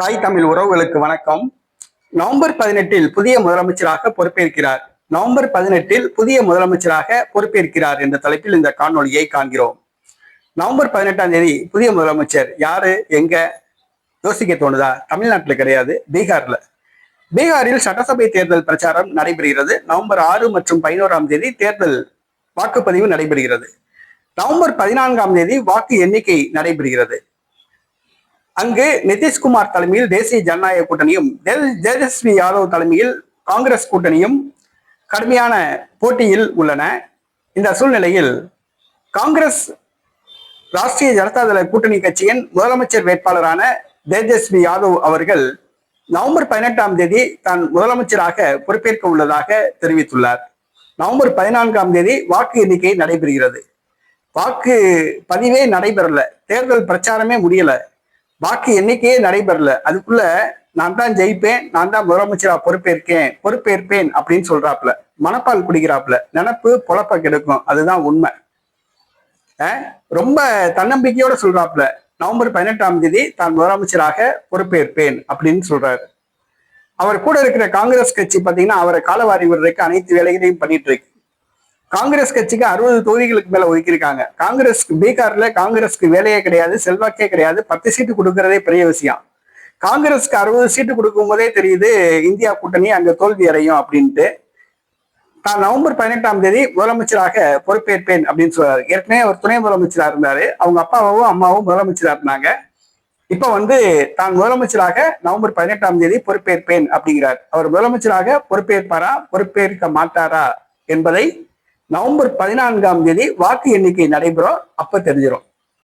தாய் தமிழ் உறவுகளுக்கு வணக்கம். நவம்பர் பதினெட்டில் புதிய முதலமைச்சராக பொறுப்பேற்கிறார். நவம்பர் பதினெட்டில் புதிய முதலமைச்சராக பொறுப்பேற்கிறார் என்ற தலைப்பில் இந்த காணொலியை காண்கிறோம். நவம்பர் பதினெட்டாம் தேதி புதிய முதலமைச்சர் யாரு எங்க? யோசிக்க தோணுதா? தமிழ்நாட்டில் கிடையாது பீகார்ல. பீகாரில் சட்டசபை தேர்தல் பிரச்சாரம் நடைபெறுகிறது. நவம்பர் ஆறு மற்றும் பதினோராம் தேதி தேர்தல் வாக்குப்பதிவு நடைபெறுகிறது. நவம்பர் பதினான்காம் தேதி வாக்கு எண்ணிக்கை நடைபெறுகிறது. அங்கு நிதிஷ்குமார் தலைமையில் தேசிய ஜனநாயக கூட்டணியும் தேஜஸ்வி யாதவ் தலைமையில் காங்கிரஸ் கூட்டணியும் கடுமையான போட்டியில் உள்ளன. இந்த சூழ்நிலையில் காங்கிரஸ் ராஷ்டிரிய ஜனதாதள கூட்டணி கட்சியின் முதலமைச்சர் வேட்பாளரான தேஜஸ்வி யாதவ் அவர்கள் நவம்பர் பதினெட்டாம் தேதி தான் முதலமைச்சராக பொறுப்பேற்க உள்ளதாக தெரிவித்துள்ளார். நவம்பர் பதினான்காம் தேதி வாக்கு எண்ணிக்கை நடைபெறுகிறது. வாக்கு பதிவே நடைபெறல. தேர்தல் பிரச்சாரமே முடியல. வாக்கு எண்ணிக்கையே நடைபெறல. அதுக்குள்ள நான் தான் ஜெயிப்பேன் நான் தான் முதலமைச்சரா பொறுப்பேற்கேன் பொறுப்பேற்பேன் அப்படின்னு சொல்றாப்புல. மனப்பால் குடிக்கிறாப்புல. நினப்பு பொழப்ப கெடுக்கும். அதுதான் உண்மை. ரொம்ப தன்னம்பிக்கையோட சொல்றாப்புல. நவம்பர் பதினெட்டாம் தேதி தான் முதலமைச்சராக பொறுப்பேற்பேன் அப்படின்னு சொல்றாரு. அவர் கூட இருக்கிற காங்கிரஸ் கட்சி பாத்தீங்கன்னா அவரை காலவாரி விடுறதுக்கு அனைத்து வேலைகளையும் பண்ணிட்டு இருக்கு. காங்கிரஸ் கட்சிக்கு அறுபது தொகுதிகளுக்கு மேல ஒதுக்கியிருக்காங்க. காங்கிரஸ் பீகார்ல காங்கிரஸ்க்கு வேலையே கிடையாது செல்வாக்கே கிடையாது பத்து சீட்டு கொடுக்கறதே பெரிய விஷயம். காங்கிரஸ்க்கு அறுபது சீட்டு கொடுக்கும் போதே தெரியுது இந்தியா கூட்டணி அங்க தோல்வி அடையும் அப்படின்ட்டு. தான் நவம்பர் பதினெட்டாம் தேதி முதலமைச்சராக பொறுப்பேற்பேன் அப்படின்னு சொல்றாரு. ஏற்கனவே அவர் துணை முதலமைச்சரா இருந்தாரு. அவங்க அப்பாவும் அம்மாவும் முதலமைச்சரா இருந்தாங்க. இப்ப வந்து தான் முதலமைச்சராக நவம்பர் பதினெட்டாம் தேதி பொறுப்பேற்பேன் அப்படிங்கிறார். அவர் முதலமைச்சராக பொறுப்பேற்பாரா பொறுப்பேற்க மாட்டாரா என்பதை நவம்பர் பதினான்காம் தேதி வாக்கு எண்ணிக்கை நடைபெறும். அப்ப தெரிஞ்சிடும்